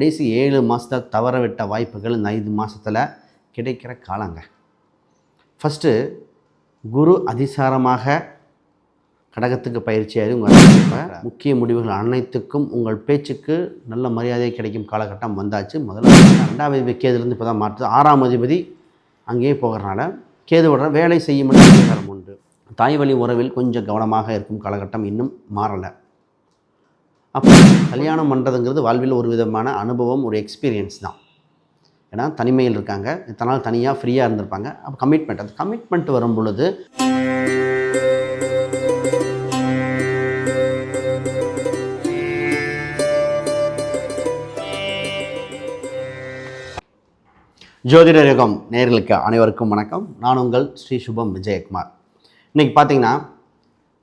கடைசி ஏழு மாதத்தை தவற விட்ட வாய்ப்புகள் இந்த ஐந்து மாதத்தில் கிடைக்கிற காலங்க. ஃபஸ்ட்டு குரு அதிசாரமாக கடகத்துக்கு பயிற்சியாகி உங்கள் முக்கிய முடிவுகள் அனைத்துக்கும் உங்கள் பேச்சுக்கு நல்ல மரியாதை கிடைக்கும் காலகட்டம் வந்தாச்சு. முதல்ல ரெண்டாவது அதிபதி கேதுலேருந்து இப்போ தான் மாற்றுது ஆறாம் அதிபதி அங்கேயே போகிறனால கேதுவோட வேலை செய்யும் அதிகாரம் உண்டு. தாய் வழி உறவில் கொஞ்சம் கவனமாக இருக்கும் காலகட்டம் இன்னும் மாறலை. அப்போ கல்யாணம் பண்ணுறதுங்கிறது வாழ்வில் ஒரு விதமான அனுபவம் ஒரு எக்ஸ்பீரியன்ஸ் தான். ஏன்னா தனிமையில் இருக்காங்க. இத்தனை நாள் தனியாக ஃப்ரீயாக இருந்திருப்பாங்க. அப்போ கமிட்மெண்ட் அந்த கமிட்மெண்ட் வரும் பொழுது ஜோதிட யுகம் நேர்களுக்கு அனைவருக்கும் வணக்கம். நான் உங்கள் ஸ்ரீ சுபம் விஜயகுமார். இன்றைக்கி பார்த்தீங்கன்னா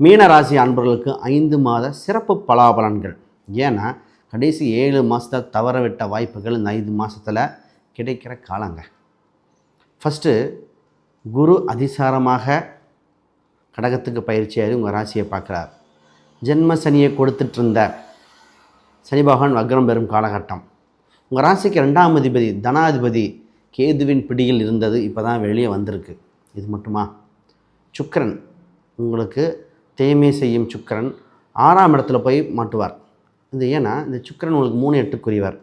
மீன ராசி அன்பர்களுக்கு ஐந்து மாத சிறப்பு பலாபலன்கள். ஏன்னா கடைசி ஏழு மாதத்தை தவற விட்ட வாய்ப்புகள் இந்த ஐந்து மாதத்தில் கிடைக்கிற காலங்க. ஃபஸ்ட்டு குரு அதிசாரமாக கடகத்துக்கு பயிற்சியாகி உங்கள் ராசியை பார்க்குறார். ஜென்ம சனியை கொடுத்துட்ருந்த சனி பகவான் வக்ரம் பெறும் காலகட்டம். உங்கள் ராசிக்கு ரெண்டாம் அதிபதி தனாதிபதி கேதுவின் பிடியில் இருந்தது இப்போ தான் வெளியே வந்திருக்கு. இது மட்டுமா? சுக்கரன். உங்களுக்கு தேய்மை செய்யும் சுக்கிரன் ஆறாம் இடத்துல போய் மாட்டுவார். இது ஏன்னா இந்த சுக்கிரன் உங்களுக்கு மூணு எட்டுக்குரியவர்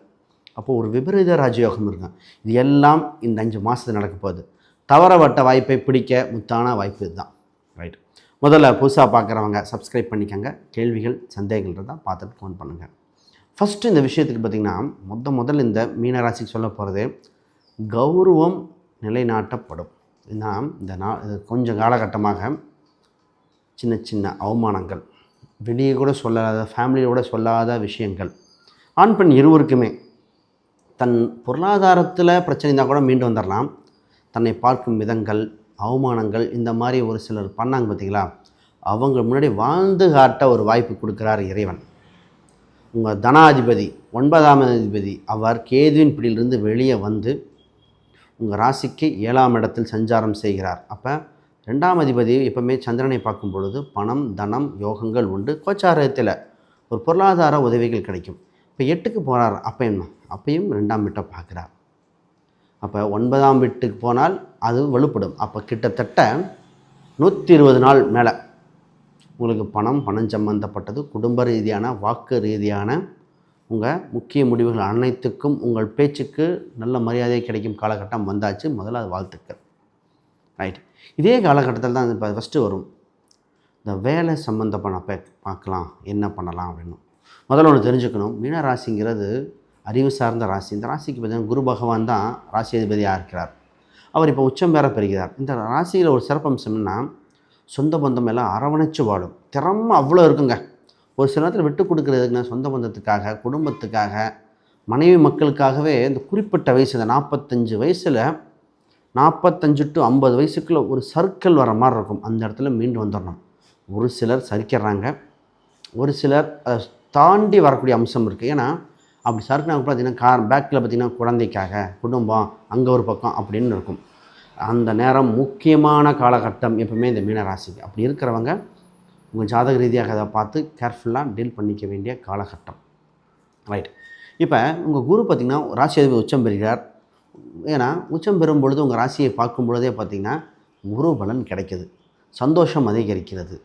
அப்போது ஒரு விபரீத ராஜயோகம் இருக்கும் இது எல்லாம் இந்த அஞ்சு மாதத்துக்கு நடக்க போகுது. தவறப்பட்ட வாய்ப்பை பிடிக்க முத்தான வாய்ப்பு இதுதான். ரைட் முதல்ல புதுசாக பார்க்குறவங்க சப்ஸ்கிரைப் பண்ணிக்கோங்க. கேள்விகள் சந்தேகங்கள் இருந்தால் பார்த்துட்டு ஃபோன் பண்ணுங்கள் ஃபஸ்ட்டு இந்த விஷயத்துக்கு பார்த்திங்கன்னா முத முதல்ல இந்த மீனராசிக்கு சொல்ல போகிறது கௌரவம் நிலைநாட்டப்படும். ஏன்னா இந்த நா இது கொஞ்சம் காலகட்டமாக சின்ன சின்ன அவமானங்கள். வெளியே கூட சொல்லாத ஃபேமிலியோட சொல்லாத விஷயங்கள். ஆண் பெண் இருவருக்குமே தன் பொருளாதாரத்தில் பிரச்சனை இருந்தால் கூட மீண்டு வந்துடலாம் தன்னை பார்க்கும் விதங்கள் அவமானங்கள் இந்த மாதிரி ஒரு சிலர் பண்ணாங்க பார்த்தீங்களா அவங்க முன்னாடி வாழ்ந்து காட்ட ஒரு வாய்ப்பு கொடுக்குறார் இறைவன். உங்கள் தனாதிபதி ஒன்பதாம் அதிபதி அவர் கேதுவின் பிடியிலிருந்து வெளியே வந்து உங்கள் ராசிக்கு ஏழாம் இடத்தில் சஞ்சாரம் செய்கிறார். அப்போ ரெண்டாம் அதிபதி எப்பவுமே சந்திரனை பார்க்கும் பொழுது பணம் தனம் யோகங்கள் உண்டு. கோச்சாரத்தில் ஒரு பொருளாதார உதவிகள் கிடைக்கும். இப்போ எட்டுக்கு போகிறார் அப்போ என்ன? அப்பையும் ரெண்டாம் வீட்டை பார்க்குறார். அப்போ ஒன்பதாம் வீட்டுக்கு போனால் அது வலுப்படும். அப்போ கிட்டத்தட்ட நூற்றி இருபது நாள் மேலே உங்களுக்கு பணம் பணம் சம்பந்தப்பட்டது குடும்ப ரீதியான வாக்கு ரீதியான உங்கள் முக்கிய முடிவுகள் அனைத்துக்கும் உங்கள் பேச்சுக்கு நல்ல மரியாதை கிடைக்கும் காலகட்டம் வந்தாச்சு. முதல்ல அது வாழ்த்துக்கள். ரைட். இதே காலகட்டத்தில் தான் இப்போ ஃபஸ்ட்டு வரும். இந்த வேலை சம்மந்தப்பட்ட பே பார்க்கலாம் என்ன பண்ணலாம் அப்படின்னு. முதல்ல ஒன்று தெரிஞ்சுக்கணும். மீன ராசிங்கிறது அறிவு சார்ந்த ராசி. இந்த ராசிக்கு பார்த்தீங்கன்னா குரு பகவான் தான் ராசி அதிபதியாக இருக்கிறார்? அவர் இப்போ உச்சம் பெற பெறுகிறார். இந்த ராசியில் ஒரு சிறப்பம்சம் என்னன்னா சொந்த பந்தம் எல்லாம் அரவணைச்சு வாழும். திறமை அவ்வளோ இருக்குங்க. ஒரு சில நேரத்தில் விட்டு கொடுக்குறதுக்குன்னா சொந்த பந்தத்துக்காக குடும்பத்துக்காக மனைவி மக்களுக்காகவே இந்த குறிப்பிட்ட வயசு இந்த நாற்பத்தஞ்சு வயசில் நாற்பத்தஞ்சு டு ஐம்பது வயசுக்குள்ளே ஒரு சர்க்கிள் வர மாதிரி இருக்கும். அந்த இடத்துல மீண்டு வந்துடணும் ஒரு சிலர் சரிக்கிறாங்க ஒரு சிலர் அதை தாண்டி வரக்கூடிய அம்சம் இருக்குது ஏன்னா அப்படி சறுக்குனாங்க பார்த்தீங்கன்னா கார் பேக்கில் பார்த்தீங்கன்னா குழந்தைக்காக குடும்பம் அங்கே ஒரு பக்கம் அப்படின்னு இருக்கும். அந்த நேரம் முக்கியமான காலகட்டம் எப்பவுமே இந்த மீனராசிக்கு. அப்படி இருக்கிறவங்க உங்கள் ஜாதக ரீதியாக அதை பார்த்து கேர்ஃபுல்லாக டீல் பண்ணிக்க வேண்டிய காலகட்டம். ரைட் இப்போ உங்கள் குரு பார்த்திங்கன்னா ராசி அதிபதி உச்சம் பெறுகிறார். ஏன்னா உச்சம் பெறும் பொழுது உங்கள் ராசியை பார்க்கும் பொழுதே பார்த்திங்கன்னா குரு பலன் கிடைக்கிது. சந்தோஷம் அதிகரிக்கிறது.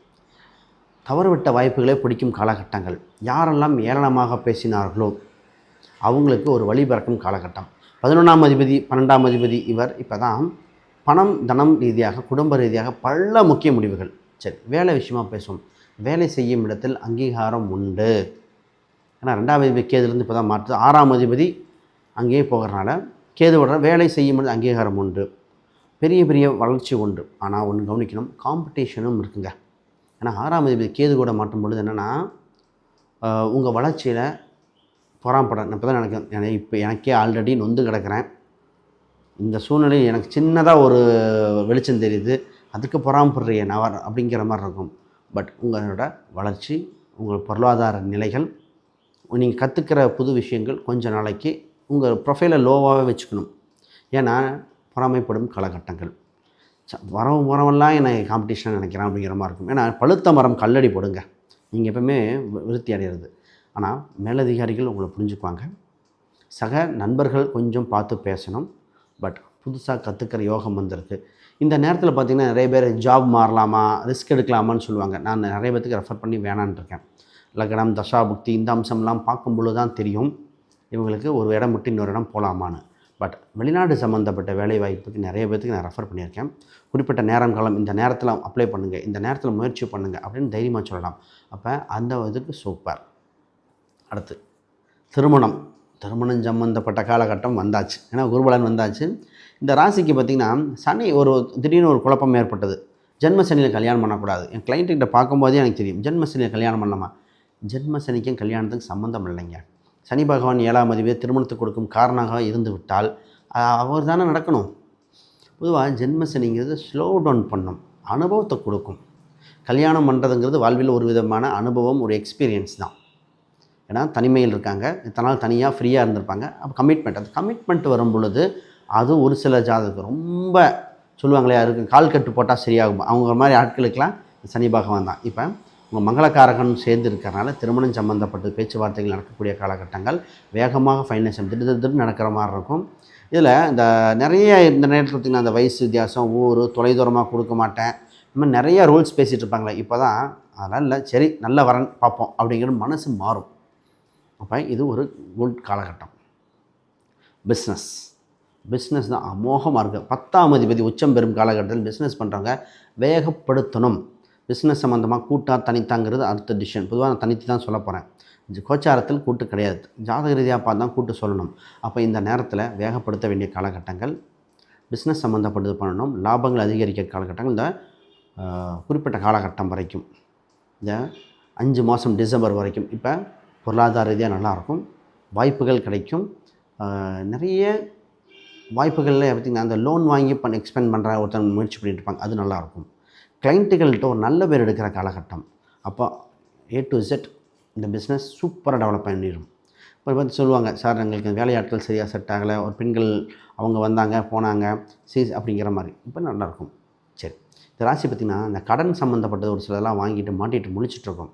தவறுவிட்ட வாய்ப்புகளே பிடிக்கும் காலகட்டங்கள். யாரெல்லாம் ஏளனமாக பேசினார்களோ அவங்களுக்கு ஒரு வழி பிறக்கும் காலகட்டம். பதினொன்றாம் அதிபதி பன்னெண்டாம் அதிபதி இவர் இப்போ தான் பணம் தனம் ரீதியாக குடும்ப ரீதியாக பல முக்கிய முடிவுகள். சரி வேலை விஷயமா பேசுவோம். வேலை செய்யும் இடத்தில் அங்கீகாரம் உண்டு. ஏன்னா ரெண்டாம் அதிபதி கேதுலேருந்து இப்போ தான் மாற்றுது ஆறாம் அதிபதி அங்கேயே போகிறனால கேதுவோட வேலை செய்யும் அங்கீகாரம் உண்டு. பெரிய பெரிய வளர்ச்சி உண்டு. ஆனால் ஒன்று கவனிக்கணும் காம்படிஷனும் இருக்குங்க. ஏன்னா ஆறாம் அதிபதி கேது கூட மாட்டும் பொழுது என்னென்னா உங்கள் வளர்ச்சியில் பொறாம்படம் இப்போ தான் எனக்கு எனக்கு இப்போ எனக்கே ஆல்ரெடி நொந்து கிடக்கிறேன். இந்த சூழ்நிலையில் எனக்கு சின்னதாக ஒரு வெளிச்சம் தெரியுது. அதுக்கு பொறாமப்படுறிய நவர் அப்படிங்கிற மாதிரி இருக்கும். பட் உங்களோட வளர்ச்சி உங்கள் பொருளாதார நிலைகள் நீங்கள் கற்றுக்கிற புது விஷயங்கள் கொஞ்ச நாளைக்கு உங்கள் ப்ரொஃபைலை லோவாகவே வச்சுக்கணும். ஏன்னா பொறாமைப்படும் காலகட்டங்கள். ச வரவன் வரவெல்லாம் என்னை காம்படிஷன் நினைக்கிறேன் அப்படிங்கிற மாதிரி இருக்கும். ஏன்னா பழுத்த மரம் கல்லடி போடுங்க. நீங்கள் எப்பவுமே விருத்தி அடைகிறது ஆனால் மேலதிகாரிகள் உங்களை புரிஞ்சுக்குவாங்க. சக நண்பர்கள் கொஞ்சம் பார்த்து பேசணும். பட் புதுசாக கற்றுக்கிற யோகம் வந்திருக்கு. இந்த நேரத்தில் பார்த்திங்கன்னா நிறைய பேர் ஜாப் மாறலாமா ரிஸ்க் எடுக்கலாமான்னு சொல்லுவாங்க. நான் நிறைய பேத்துக்கு ரெஃபர் பண்ணி வேணான்னு இருக்கேன். லக்னம் தசா புக்தி இந்த அம்சம்லாம் பார்க்கும் பொழுது தான் தெரியும். இவங்களுக்கு ஒரு இடம் விட்டு இன்னொரு இடம் போகலாமான்னு பட் வெளிநாடு சம்மந்தப்பட்ட வேலை வாய்ப்புக்கு நிறைய பேர்த்துக்கு நான் ரெஃபர் பண்ணியிருக்கேன். குறிப்பிட்ட நேரம் காலம் இந்த நேரத்தில் அப்ளை பண்ணுங்கள் இந்த நேரத்தில் முயற்சி பண்ணுங்கள் அப்படின்னு தைரியமாக சொல்லலாம். அப்போ அந்த இதுக்கு சூப்பர் அடுத்து திருமணம். திருமணம் சம்மந்தப்பட்ட காலகட்டம் வந்தாச்சு. ஏன்னா குருபலன் வந்தாச்சு. இந்த ராசிக்கு பார்த்திங்கன்னா சனி ஒரு திடீர்னு ஒரு குழப்பம் ஏற்பட்டது. ஜென்ம சனியில் கல்யாணம் பண்ணக்கூடாது. என் கிளைண்ட்டுக்கிட்ட பார்க்கும்போதே எனக்கு தெரியும். ஜென்ம சனியில் கல்யாணம் பண்ணலாமா? ஜென்ம சனிக்கும் கல்யாணத்துக்கு சம்மந்தம் இல்லைங்க. சனி பகவான் ஏழாம் அதிபதி திருமணத்துக்கு கொடுக்கும் காரணமாக இருந்து விட்டால் அவர் தானே நடக்கணும். பொதுவாக ஜென்ம சனிங்கிறது ஸ்லோ டவுன் பண்ணும் அனுபவத்தை கொடுக்கும். கல்யாணம் பண்ணுறதுங்கிறது வாழ்வில் ஒரு விதமான அனுபவம் ஒரு எக்ஸ்பீரியன்ஸ் தான். ஏன்னா தனிமையில் இருக்காங்க இத்தனை நாள் தனியாக ஃப்ரீயாக இருந்திருப்பாங்க அப்போ கமிட்மெண்ட் அது கமிட்மெண்ட் வரும் பொழுது அது ஒரு சில ஜாதகம் ரொம்ப சொல்லுவாங்களே அதுக்கு கால் கட்டு போட்டால் சரியாகும்? அவங்க மாதிரி ஆட்களுக்கெல்லாம் சனி பகவான் தான். இப்போ உங்கள் மங்களக்காரகன் சேர்ந்து இருக்கிறனால திருமணம் சம்மந்தப்பட்ட பேச்சுவார்த்தைகள் நடக்கக்கூடிய காலகட்டங்கள் வேகமாக ஃபைனான்ஸ் திட்டு திட்டு நடக்கிற மாதிரி இருக்கும். இதில் இந்த நிறைய இந்த நேரத்தில் பார்த்திங்கன்னா அந்த வயசு வித்தியாசம் ஊர் தொலைதூரமாக கொடுக்க மாட்டேன். இந்த மாதிரி நிறைய ரூல்ஸ் பேசிகிட்டு இருப்பாங்களே இப்போ தான் அதெல்லாம் இல்லை சரி நல்ல வரன் பார்ப்போம் அப்படிங்கிற மனசு மாறும். அப்போ இது ஒரு குட் காலகட்டம். பிஸ்னஸ் பிஸ்னஸ் தான் அமோகமாக இருக்குது பத்தாம் அதிபதி உச்சம் பெறும் காலகட்டத்தில் பிஸ்னஸ் பண்ணுறவங்க வேகப்படுத்தணும். பிஸ்னஸ் சம்மந்தமாக கூட்டாக தனித்தாங்கிறது அடுத்த டிசிஷன் பொதுவாக நான் தனித்து தான் சொல்ல போகிறேன் கோச்சாரத்தில் கூட்டு கிடையாது. ஜாதக ரீதியாக பார்த்தா கூட்டு சொல்லணும். அப்போ இந்த நேரத்தில் வேகப்படுத்த வேண்டிய காலகட்டங்கள் பிஸ்னஸ் சம்மந்தப்பட்டது பண்ணணும். லாபங்கள் அதிகரிக்க காலகட்டங்கள் இந்த குறிப்பிட்ட காலகட்டம் வரைக்கும். இந்த அஞ்சு மாதம் டிசம்பர் வரைக்கும். இப்போ பொருளாதார ரீதியாக நல்லாயிருக்கும் வாய்ப்புகள் கிடைக்கும். நிறைய வாய்ப்புகளில் பார்த்திங்கன்னா அந்த லோன் வாங்கி பண்ண எக்ஸ்பெண்ட் பண்ணுற ஒருத்தன் முயற்சி பண்ணிட்டு இருப்பாங்க. அது நல்லாயிருக்கும் கிளைண்ட்டுகள்கிட்ட ஒரு நல்ல பேர் எடுக்கிற காலகட்டம். அப்போ ஏ டு இசட் இந்த பிஸ்னஸ் சூப்பராக டெவலப் பண்ணிடும் இப்போ பார்த்து சொல்லுவாங்க சார் எங்களுக்கு வேலையாட்கள் சரியாக செட் ஆகலை. ஒரு பெண்கள் அவங்க வந்தாங்க போனாங்க சீஸ் அப்படிங்கிற மாதிரி. இப்போ நல்லாயிருக்கும் சரி. இந்த ராசி பார்த்திங்கன்னா இந்த கடன் சம்மந்தப்பட்டது ஒரு சிலதெல்லாம் வாங்கிட்டு மாட்டிட்டு முழிச்சிட்டுருக்கோம்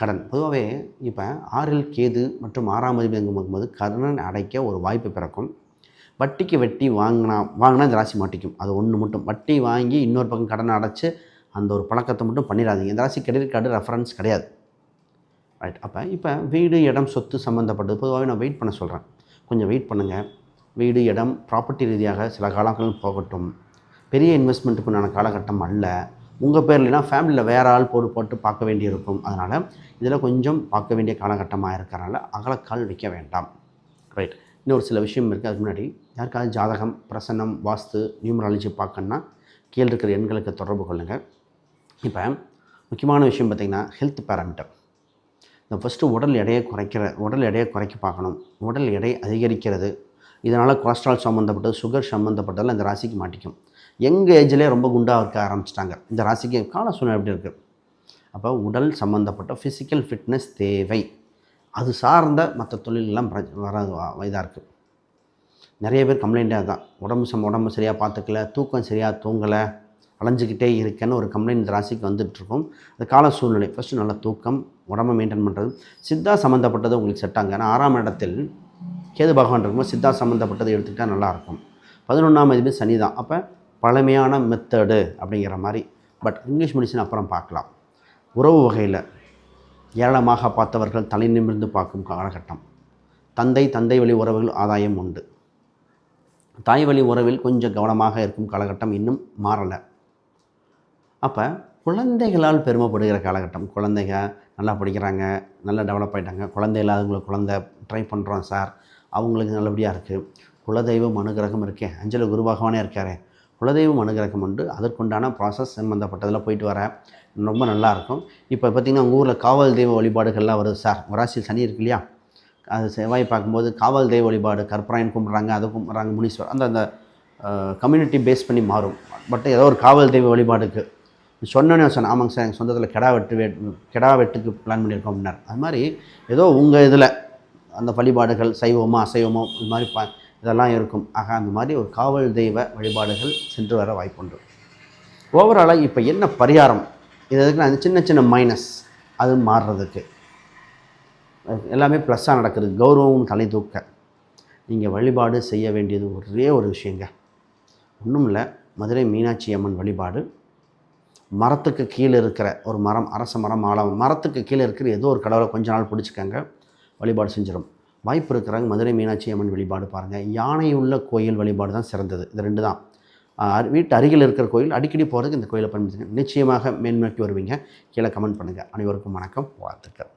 கடன். பொதுவாகவே இப்போ ஆறில் கேது மற்றும் ஆறாம் அதிபதி போது கடன் அடைக்க ஒரு வாய்ப்பு பிறக்கும். வட்டிக்கு வெட்டி வாங்கினா வாங்கினா இந்த ராசி மாட்டிக்கும். அது ஒன்று மட்டும். வட்டி வாங்கி இன்னொரு பக்கம் கடனை அடைச்சி அந்த ஒரு பழக்கத்தை மட்டும் பண்ணிடாதீங்க. இந்த ராசி கிரெடிட் கார்டு ரெஃபரன்ஸ் கிடையாது. ரைட் அப்போ இப்போ வீடு இடம் சொத்து சம்மந்தப்பட்டது பொதுவாகவே நான் வெயிட் பண்ண சொல்கிறேன் கொஞ்சம் வெயிட் பண்ணுங்கள் வீடு இடம் ப்ராப்பர்ட்டி ரீதியாக சில காலங்கள் போகட்டும். பெரிய இன்வெஸ்ட்மெண்ட்டுக்குண்டான காலகட்டம் அல்ல. உங்கள் பேர் இல்லைனா ஃபேமிலியில் வேறு ஆள் போட்டு போட்டு பார்க்க வேண்டியிருக்கும். அதனால் இதில் கொஞ்சம் பார்க்க வேண்டிய காலகட்டமாக இருக்கிறனால அகலக்கால் வைக்க வேண்டாம். ரைட் இன்னொரு சில விஷயம் இருக்குது அதுக்கு முன்னாடி யாருக்காவது ஜாதகம் பிரசன்னம் வாஸ்து நியூமராலஜி பார்க்கணுன்னா கீழே இருக்கிற எண்களுக்கு தொடர்பு கொள்ளுங்கள் இப்போ முக்கியமான விஷயம் பார்த்திங்கன்னா ஹெல்த் பேராமீட்டர் இந்த ஃபஸ்ட்டு உடல் எடையை குறைக்கிற உடல் எடையை குறைக்க பார்க்கணும். உடல் எடை அதிகரிக்கிறது. இதனால் கொலஸ்ட்ரால் சம்மந்தப்பட்டது சுகர் சம்மந்தப்பட்டதெல்லாம் இந்த ராசிக்கு மாட்டிக்கும். எங்கள் ஏஜ்லேயே ரொம்ப குண்டாக இருக்க ஆரம்பிச்சிட்டாங்க. இந்த ராசிக்கு கால சூழ்நிலை எப்படி இருக்குது அப்போ உடல் சம்மந்தப்பட்ட ஃபிசிக்கல் ஃபிட்னஸ் தேவை. அது சார்ந்த மற்ற தொழிலெல்லாம் வர இதாக இருக்குது. நிறைய பேர் கம்ப்ளைண்ட்டாக தான் உடம்பு சம் உடம்பு சரியாக பார்த்துக்கல தூக்கம் சரியாக தூங்கலை அலைஞ்சிக்கிட்டே இருக்கேன்னு ஒரு கம்ப்ளைண்ட் இந்த ராசிக்கு வந்துட்டுருக்கும். அது கால சூழ்நிலை. ஃபஸ்ட்டு நல்ல தூக்கம் உடம்பை மெயின்டைன் பண்ணுறது சித்தா சம்மந்தப்பட்டது உங்களுக்கு செட் ஆகுங்க. ஏன்னா ஆறாம் இடத்தில் கேது பகவான் இருக்கும்போது சித்தா சம்மந்தப்பட்டதை எடுத்துக்கிட்டால் நல்லாயிருக்கும். பதினொன்றாம் இதுவே சனி தான். அப்போ பழமையான மெத்தடு அப்படிங்கிற மாதிரி. பட் இங்கிலீஷ் மெடிசன் அப்புறம் பார்க்கலாம். உறவு வகையில் ஏளனமாக பார்த்தவர்கள் தலை நிமிர்ந்து பார்க்கும் காலகட்டம். தந்தை தந்தை வழி உறவுகள் ஆதாயம் உண்டு. தாய் வழி உறவில் கொஞ்சம் கவனமாக இருக்கும் காலகட்டம் இன்னும் மாறலை. அப்போ குழந்தைகளால் பெருமைப்படுகிற காலகட்டம். குழந்தைங்க நல்லா படிக்கிறாங்க நல்லா டெவலப் ஆகிட்டாங்க குழந்தை இல்லாதவங்களுக்கு குழந்தை ட்ரை பண்ணுறோம் சார். அவங்களுக்கு நல்லபடியாக இருக்குது குலதெய்வம் அனுகிரகம் இருக்கே. அஞ்சலி குரு பகவானே இருக்காரே. குலதெய்வம் அனுகிரகம் உண்டு. அதற்குண்டான ப்ராசஸ் சம்மந்தப்பட்டதில் போயிட்டு வர ரொம்ப நல்லாயிருக்கும். இப்போ பார்த்திங்கன்னா உங்கள் ஊரில் காவல் தெய்வ வழிபாடுகள்லாம் வருது சார். ஒரு ராசியில் சனி இருக்கு இல்லையா? அது செவ்வாய் பார்க்கும்போது காவல் தெய்வ வழிபாடு கற்பராயன் கும்பிட்றாங்க அதை கும்பிட்றாங்க முனீஸ்வர். அந்த அந்த கம்யூனிட்டி பேஸ் பண்ணி மாறும். பட் ஏதோ ஒரு காவல் தெய்வ வழிபாடுக்கு. சொன்னோன்னே சொன்னேன் ஆமாங்க சார் எங்கள் சொந்தத்தில் கெடா வெட்டு வே கெடா வெட்டுக்கு பிளான் பண்ணியிருக்கோம் அப்படின்னார். அது மாதிரி ஏதோ உங்கள் இதில் அந்த வழிபாடுகள் சைவமோ அசைவமோ இது மாதிரி ப இதெல்லாம் இருக்கும். ஆக அந்த மாதிரி ஒரு காவல் தெய்வ வழிபாடுகள் சென்று வர வாய்ப்புண்டு. ஓவராலாக இப்போ என்ன பரிகாரம்? இது எதுக்கு நான் சின்ன சின்ன மைனஸ் அது மாறுறதுக்கு. எல்லாமே ப்ளஸ்ஸாக நடக்கிறது. கௌரவம் தலை தூக்க. நீங்கள் வழிபாடு செய்ய வேண்டியது ஒரே ஒரு விஷயங்க. ஒன்றும் இல்லை. மதுரை மீனாட்சி அம்மன் வழிபாடு. மரத்துக்கு கீழே இருக்கிற ஒரு மரம் அரச மரம் ஆழம் மரத்துக்கு கீழே இருக்கிற ஏதோ ஒரு கடவுளை கொஞ்ச நாள் பிடிச்சிக்கங்க. வழிபாடு செஞ்சிடும் வாய்ப்பு இருக்கிறாங்க. மதுரை மீனாட்சி அம்மன் வழிபாடு பாருங்கள் யானை உள்ள கோயில் வழிபாடு தான் சிறந்தது. இது ரெண்டு தான். வீட்டு அருகில் இருக்கிற கோயில் அடிக்கடி போகிறதுக்கு இந்த கோயிலை பயன்படுத்துங்க நிச்சயமாக மேன்மைக்கு வருவீங்க. கீழே கமெண்ட் பண்ணுங்கள் அனைவருக்கும் வணக்கம். வாழ்த்துக்கள்.